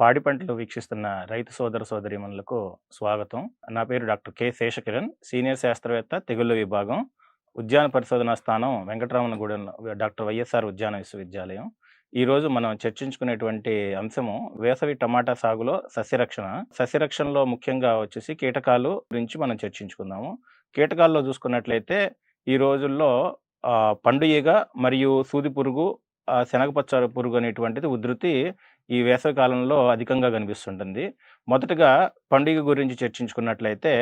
పాడి పంటలు వీక్షిస్తున్న రైతు సోదర సోదరీమణులకు స్వాగతం. నా పేరు డాక్టర్ కె శేషకిరణ్ సీనియర్ శాస్త్రవేత్త తెగుళ్ళ విభాగం ఉద్యాన పరిశోధనా స్థానం వెంకటరమణగూడెం డాక్టర్ వైఎస్ఆర్ ఉద్యాన విశ్వవిద్యాలయం. ఈ రోజు మనం చర్చించుకునేటువంటి అంశము వేసవి టమాటా సాగులో సస్యరక్షణ. సస్యరక్షణలో ముఖ్యంగా వచ్చేసి కీటకాలు గురించి మనం చర్చించుకుందాము. కీటకాల్లో చూసుకున్నట్లయితే ఈ రోజుల్లో ఆ, పండు ఈగ మరియు సూది పురుగు శనగపచ్చ పురుగు అనేటువంటిది ఉధృతి ఈ వేసవి కాలంలో అధికంగా కనిపిస్తుంటుంది. మొదటగా పండుగ గురించి చర్చించుకున్నట్లయితే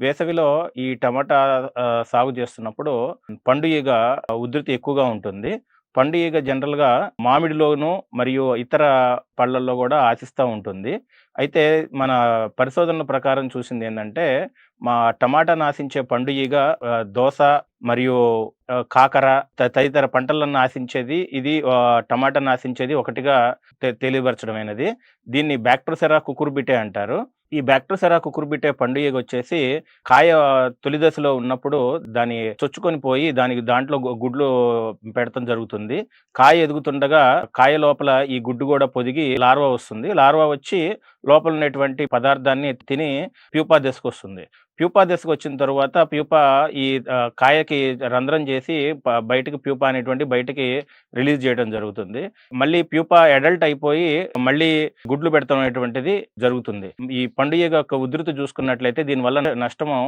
వేసవిలో ఈ టమాటా సాగు చేస్తున్నప్పుడు పండు ఈగ ఉధృతి ఎక్కువగా ఉంటుంది. పండు ఈగ జనరల్గా మామిడిలోను మరియు ఇతర పళ్ళల్లో కూడా ఆశిస్తూ ఉంటుంది. అయితే మన పరిశోధనల ప్రకారం చూసింది ఏంటంటే మా టమాటా నాశించే పండు ఈగ దోస మరియు కాకర తదితర పంటలను నాశించేది ఇది టమాటా నాశించేది ఒకటిగా తెలియపరచడమైనది. దీన్ని బ్యాక్టోసెరా కుకుర్బిటే అంటారు. ఈ బ్యాక్టోసెరా కుకుర్బిటే పండు ఈగ వచ్చేసి కాయ తొలి దశలో ఉన్నప్పుడు దాని చొచ్చుకొని పోయి దానికి దాంట్లో గుడ్లు పెడతం జరుగుతుంది. కాయ ఎదుగుతుండగా కాయ లోపల ఈ గుడ్డు కూడా పొదిగి లార్వా వస్తుంది. లార్వా వచ్చి లోపల ఉన్నటువంటి పదార్థాన్ని తిని ప్యూపా దశకు వస్తుంది ప్యూపా దశకు వచ్చిన తర్వాత ప్యూపా ఈ కాయకి రంధ్రం చేసి బయటకి ప్యూపా అనేటువంటి బయటకి రిలీజ్ చేయడం జరుగుతుంది. మళ్ళీ ప్యూపా అడల్ట్ అయిపోయి మళ్ళీ గుడ్లు పెడతాం అనేటువంటిది జరుగుతుంది. ఈ పండుగ యొక్క ఉధృతి చూసుకున్నట్లయితే దీనివల్ల నష్టము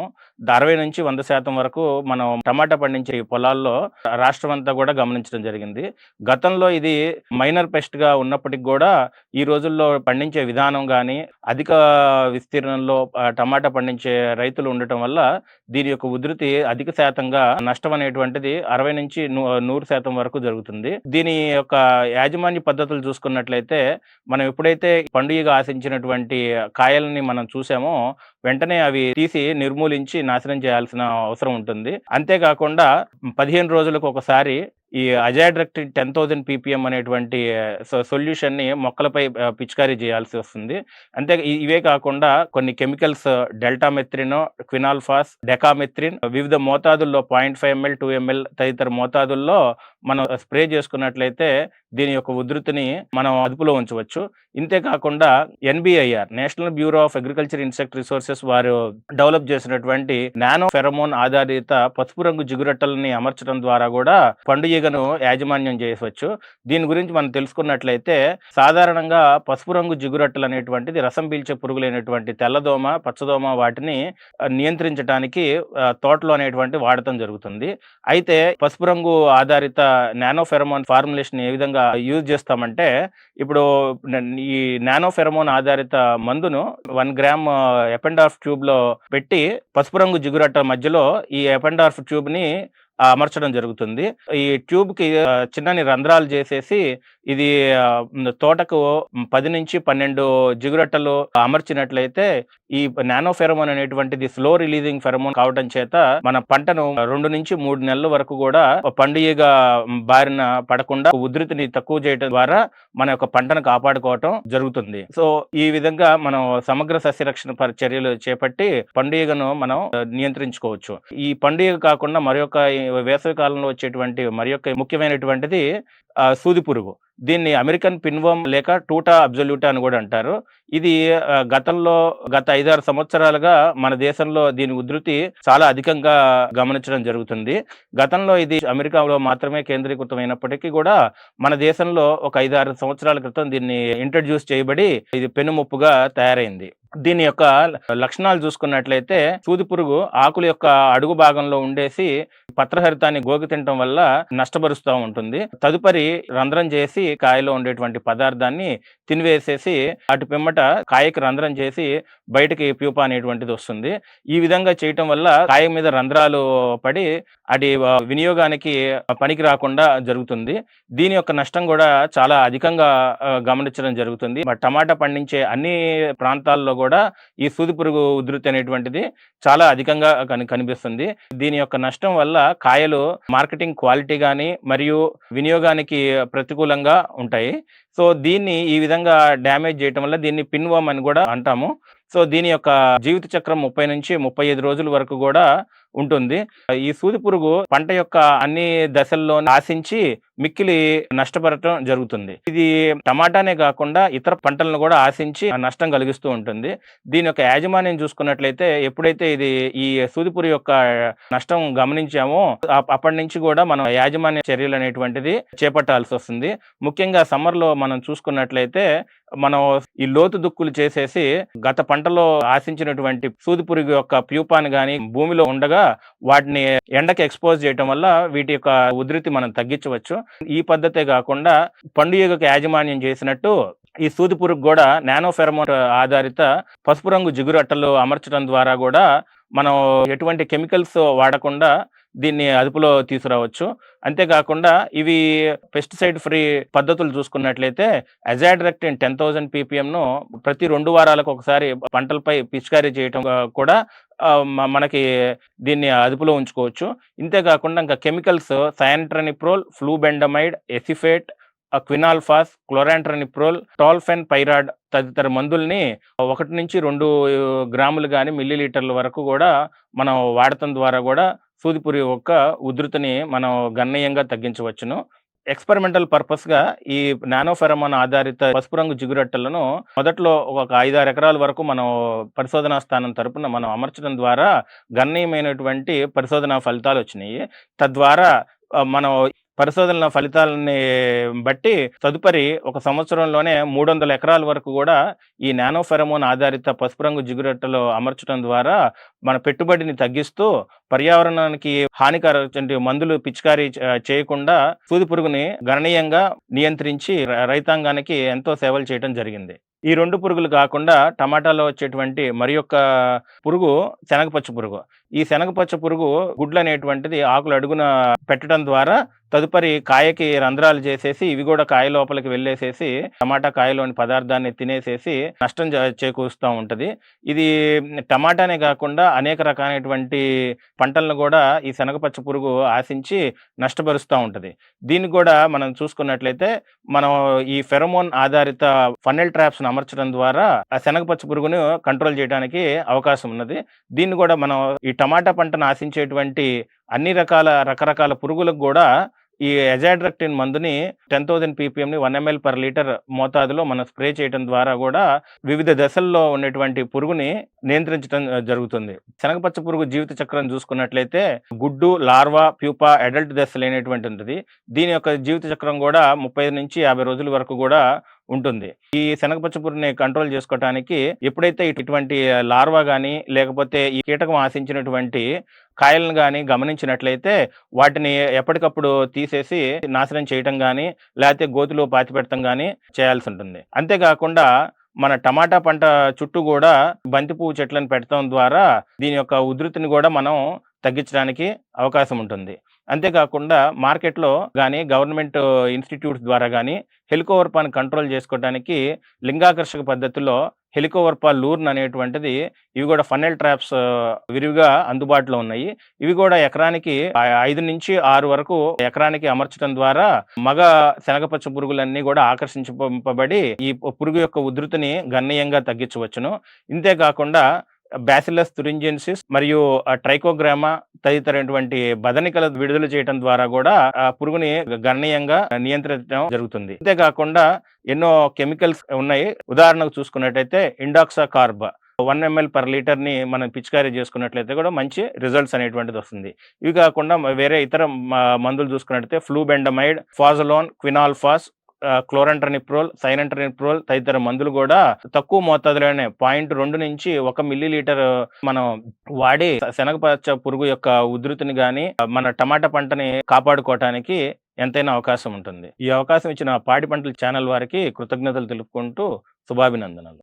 అరవై నుంచి వంద శాతం వరకు మనం టమాటా పండించే ఈ పొలాల్లో రాష్ట్రం అంతా కూడా గమనించడం జరిగింది. గతంలో ఇది మైనర్ పెస్ట్గా ఉన్నప్పటికి కూడా ఈ రోజుల్లో పండించే విధానం కానీ అధిక విస్తీర్ణంలో టమాటా పండించే రైతు రైతులు ఉండటం వల్ల దీని యొక్క ఉధృతి అధిక శాతంగా నష్టం అనేటువంటిది అరవై నుంచి నూరు శాతం వరకు జరుగుతుంది. దీని యొక్క యాజమాన్య పద్ధతులు చూసుకున్నట్లయితే మనం ఎప్పుడైతే పండుగగా ఆశించినటువంటి కాయల్ని మనం చూసామో వెంటనే అవి తీసి నిర్మూలించి నాశనం చేయాల్సిన అవసరం ఉంటుంది. అంతేకాకుండా పదిహేను రోజులకు ఒకసారి ఈ అజాడ్రక్ట్ టెన్ థౌజండ్ పీపీఎం అనేటువంటి సొల్యూషన్ని మొక్కలపై పిచికారీ చేయాల్సి వస్తుంది. అంతే ఇవే కాకుండా కొన్ని కెమికల్స్ డెల్టామెత్రిన్ క్వినాల్ఫాస్ డెకామెత్రిన్ వివిధ మోతాదుల్లో point five ML two ML తదితర మోతాదుల్లో మనం స్ప్రే చేసుకున్నట్లయితే దీని యొక్క ఉధృతిని మనం అదుపులో ఉంచవచ్చు. ఇంతే కాకుండా NBIR national bureau of agriculture insect resources వారు డెవలప్ చేసినటువంటి నానో ఫెరమోన్ ఆధారిత పసుపు రంగు జిగురెట్టలని అమర్చడం ద్వారా కూడా పండుగ పండుగను యాజమాన్యం చేయవచ్చు. దీని గురించి మనం తెలుసుకున్నట్లయితే సాధారణంగా పసుపు రంగు జిగురట్టలు అనేటువంటిది రసం పీల్చే పురుగులైనటువంటి తెల్లదోమ పచ్చదోమ వాటిని నియంత్రించడానికి తోటలో అనేటువంటి వాడటం జరుగుతుంది. అయితే పసుపు రంగు ఆధారిత నానో ఫెరమోన్ ఫార్ములేషన్ ఏ విధంగా యూజ్ చేస్తామంటే ఇప్పుడు ఈ నానో ఫెరమోన్ ఆధారిత మందును వన్ గ్రామ్ ఎపెండార్ఫ్ ట్యూబ్లో పెట్టి పసుపు రంగు జిగురట్ట మధ్యలో ఈ ఎపెండార్ఫ్ ట్యూబ్ని అమర్చడం జరుగుతుంది. ఈ ట్యూబ్కి చిన్నని రంధ్రాలు చేసేసి ఇది తోటకు పది నుంచి పన్నెండు జిగురట్టలు అమర్చినట్లయితే ఈ నానో ఫెరమోన్ అనేటువంటిది స్లో రిలీజింగ్ ఫెరమోన్ కావడం చేత మన పంటను రెండు నుంచి మూడు నెలల వరకు కూడా పండుగగా బారిన పడకుండా ఉధృతిని తక్కువ చేయడం ద్వారా మన యొక్క పంటను కాపాడుకోవటం జరుగుతుంది. సో ఈ విధంగా మనం సమగ్ర సస్యరక్షణ చర్యలు చేపట్టి పండుగను మనం నియంత్రించుకోవచ్చు. ఈ పండుగ కాకుండా మరొక వేసవి కాలంలో వచ్చేటువంటి మరి యొక్క ముఖ్యమైనటువంటిది సూది పురుగు. దీన్ని అమెరికన్ పిన్వమ్ లేక టూటా అబ్జల్యూటా అని కూడా అంటారు. ఇది గతంలో గత ఐదారు సంవత్సరాలుగా మన దేశంలో దీని ఉధృతి చాలా అధికంగా గమనించడం జరుగుతుంది. గతంలో ఇది అమెరికాలో మాత్రమే కేంద్రీకృతమైనప్పటికీ కూడా మన దేశంలో ఒక ఐదారు సంవత్సరాల క్రితం దీన్ని ఇంట్రడ్యూస్ చేయబడి ఇది పెనుముప్పుగా తయారైంది. దీని యొక్క లక్షణాలు చూసుకున్నట్లయితే సూది పురుగు ఆకుల యొక్క అడుగు భాగంలో ఉండేసి పత్రహరితాన్ని గోకి తినటం వల్ల నష్టపరుస్తూ ఉంటుంది. తదుపరి రంధ్రం చేసి కాయలో ఉండేటువంటి పదార్థాన్ని తినివేసేసి అటు పిమ్మట కాయకి రంధ్రం చేసి బయటకి ప్యూపా అనేటువంటిది వస్తుంది. ఈ విధంగా చేయటం వల్ల కాయ మీద రంధ్రాలు పడి అటు వినియోగానికి పనికి రాకుండా జరుగుతుంది. దీని యొక్క నష్టం కూడా చాలా అధికంగా గమనించడం జరుగుతుంది. టమాటా పండించే అన్ని ప్రాంతాల్లో కూడా ఈ సూది పురుగు ఉధృతి అనేటువంటిది చాలా అధికంగా కనిపిస్తుంది. దీని యొక్క నష్టం వల్ల కాయలు మార్కెటింగ్ క్వాలిటీ కానీ మరియు వినియోగానికి ప్రతికూలంగా ఉంటాయి. సో దీన్ని ఈ విధంగా డ్యామేజ్ చేయటం వల్ల దీన్ని పిన్వామ్ అని కూడా అంటాము. సో దీని యొక్క జీవిత చక్రం ముప్పై నుంచి ముప్పై ఐదు రోజుల వరకు కూడా ఉంటుంది. ఈ సూది పురుగు పంట యొక్క అన్ని దశల్లో ఆశించి మిక్కిలి నష్టపడటం జరుగుతుంది. ఇది టమాటానే కాకుండా ఇతర పంటలను కూడా ఆశించి నష్టం కలిగిస్తూ ఉంటుంది. దీని యొక్క యాజమాన్యం చూసుకున్నట్లయితే ఎప్పుడైతే ఇది ఈ సూదిపురి యొక్క నష్టం గమనించామో అప్- అప్పటి నుంచి కూడా మనం యాజమాన్య చర్యలు అనేటువంటిది చేపట్టాల్సి వస్తుంది. ముఖ్యంగా సమ్మర్లో మనం చూసుకున్నట్లయితే మనం ఈ లోతు దుక్కులు చేసేసి గత పంటలో ఆశించినటువంటి సూది పురుగు యొక్క ప్యూపాన్ని కానీ భూమిలో ఉండగా వాటిని ఎండకి ఎక్స్పోజ్ చేయటం వల్ల వీటి యొక్క ఉధృతి మనం తగ్గించవచ్చు. ఈ పద్ధతే కాకుండా పండుగకు యాజమాన్యం చేసినట్టు ఈ సూది పురుగు కూడా నానో ఫెరమోన్ ఆధారిత పసుపు రంగు జిగురు అట్టలు అమర్చడం ద్వారా కూడా మనం ఎటువంటి కెమికల్స్ వాడకుండా దీన్ని అదుపులో తీసుకురావచ్చు. అంతేకాకుండా ఇవి పెస్టిసైడ్ ఫ్రీ పద్ధతులు చూసుకున్నట్లయితే అజాడ్రెక్టిన్ టెన్ థౌసండ్ పీపీఎంను ప్రతి రెండు వారాలకు ఒకసారి పంటలపై పిచికారీ చేయటం కూడా మనకి దీన్ని అదుపులో ఉంచుకోవచ్చు. ఇంతేకాకుండా ఇంకా chemicals cyantraniliprole flubendiamide acephate quinalphos chlorantraniliprole tolfenpyrad తదితర మందుల్ని ఒకటి నుంచి రెండు గ్రాములు కానీ మిల్లీ లీటర్ల వరకు కూడా మనం వాడటం ద్వారా కూడా సూదిపురి యొక్క ఉధృతిని మనం గణనీయంగా తగ్గించవచ్చును. ఎక్స్పెరిమెంటల్ పర్పస్గా ఈ నానోఫెరమాన్ ఆధారిత పసుపు రంగు జిగురట్టలను మొదట్లో ఒక ఐదారు ఎకరాల వరకు మనం పరిశోధనా స్థానం తరపున మనం అమర్చడం ద్వారా గణనీయమైనటువంటి పరిశోధనా ఫలితాలు వచ్చినాయి తద్వారా మనం పరిశోధనల ఫలితాలని బట్టి తదుపరి ఒక సంవత్సరంలోనే మూడు వందల ఎకరాల వరకు కూడా ఈ నానోఫెరమోన్ ఆధారిత పసుపు రంగు జిగురెట్టలో అమర్చడం ద్వారా మన పెట్టుబడిని తగ్గిస్తూ పర్యావరణానికి హానికర మందులు పిచికారీ చేయకుండా సూది పురుగుని గణనీయంగా నియంత్రించి రైతాంగానికి ఎంతో సేవలు చేయడం జరిగింది. ఈ రెండు పురుగులు కాకుండా టమాటాలో వచ్చేటువంటి మరి యొక్క పురుగు శనగపచ్చ పురుగు. ఈ శనగపచ్చ పురుగు గుడ్లు అనేటువంటిది ఆకులు అడుగున పెట్టడం ద్వారా తదుపరి కాయకి రంధ్రాలు చేసేసి ఇవి కూడా కాయ లోపలికి వెళ్ళేసేసి టమాటా కాయలోని పదార్థాన్ని తినేసేసి నష్టం చేకూరుస్తూ ఉంటది. ఇది టమాటానే కాకుండా అనేక రకాలైనటువంటి పంటలను కూడా ఈ శనగపచ్చ పురుగు ఆశించి నష్టపరుస్తూ ఉంటది. దీన్ని కూడా మనం చూసుకున్నట్లయితే మనం ఈ ఫెరమోన్ ఆధారిత ఫన్నెల్ ట్రాప్స్ అమర్చడం ద్వారా ఆ శనగపచ్చ పురుగును కంట్రోల్ చేయడానికి అవకాశం ఉన్నది. దీన్ని కూడా మనం ఈ టమాటా పంటను ఆశించేటువంటి అన్ని రకాల రకరకాల పురుగులకు కూడా ఈ ఎజాడ్రక్టిన్ మందుని టెన్ థౌసండ్ పీపీఎంని వన్ ఎంఎల్ పర్ లీటర్ మోతాదులో మనం స్ప్రే చేయడం ద్వారా కూడా వివిధ దశల్లో ఉన్నటువంటి పురుగుని నియంత్రించడం జరుగుతుంది. శనగపచ్చ పురుగు జీవిత చక్రం చూసుకున్నట్లయితే గుడ్డు లార్వా ప్యూపా అడల్ట్ దశలు అనేటువంటి ఉంటుంది. దీని యొక్క జీవిత చక్రం కూడా ముప్పై నుంచి యాభై రోజుల వరకు కూడా ఉంటుంది. ఈ శనగపచ్చ పురుగుని కంట్రోల్ చేసుకోవటానికి ఎప్పుడైతే ఇటు- ఇటువంటి లార్వా కానీ లేకపోతే ఈ కీటకం ఆశించినటువంటి కాయలను కానీ గమనించినట్లయితే వాటిని ఎప్పటికప్పుడు తీసేసి నాశనం చేయటం కానీ లేకపోతే గోతులో పాతి పెట్టడం కానీ చేయాల్సి ఉంటుంది. అంతేకాకుండా మన టమాటా పంట చుట్టూ కూడా బంతిపువ్వు చెట్లను పెట్టడం ద్వారా దీని యొక్క ఉధృతిని కూడా మనం తగ్గించడానికి అవకాశం ఉంటుంది. అంతేకాకుండా మార్కెట్లో కానీ గవర్నమెంట్ ఇన్స్టిట్యూట్స్ ద్వారా కానీ హెలికోవర్పాన్ని కంట్రోల్ చేసుకోవడానికి లింగాకర్షక పద్ధతిలో హెలికోవర్పా లూర్న్ అనేటువంటిది ఇవి కూడా ఫన్నెల్ ట్రాప్స్ విరివిగా అందుబాటులో ఉన్నాయి. ఇవి కూడా ఎకరానికి ఐదు నుంచి ఆరు వరకు ఎకరానికి అమర్చడం ద్వారా మగ శనగపచ్చ పురుగులన్నీ కూడా ఆకర్షించబడి ఈ పురుగు యొక్క ఉధృతిని గణనీయంగా తగ్గించవచ్చును. ఇంతేకాకుండా బ్యాసిలస్ తురింజెన్సిస్ మరియు ట్రైకోగ్రామా తదితరటువంటి బదనికల విడుదల చేయడం ద్వారా కూడా ఆ పురుగుని గణనీయంగా నియంత్రించడం జరుగుతుంది. అంతేకాకుండా ఎన్నో కెమికల్స్ ఉన్నాయి. ఉదాహరణకు చూసుకున్నట్టయితే indoxacarb one ML per లీటర్ని మనం పిచికారీ చేసుకున్నట్లయితే కూడా మంచి రిజల్ట్స్ అనేటువంటిది వస్తుంది. ఇవి కాకుండా వేరే ఇతర మ- మందులు చూసుకున్నట్లయితే ఫ్లూబెండమైడ్ ఫాజలోన్ క్వినాల్ఫాస్ క్లోరంట్రనిప్రోల్ సైనంట్రనిప్రోల్ తదితర మందులు కూడా తక్కువ మోతాదులోనే పాయింట్ రెండు నుంచి ఒక మిల్లీ లీటర్ మనం వాడి శనగపచ్చ పురుగు యొక్క ఉధృతిని గాని మన టమాటా పంటని కాపాడుకోవటానికి ఎంతైనా అవకాశం ఉంటుంది. ఈ అవకాశం ఇచ్చిన పాడి పంటల ఛానల్ వారికి కృతజ్ఞతలు తెలుపుకుంటూ శుభాభినందనలు.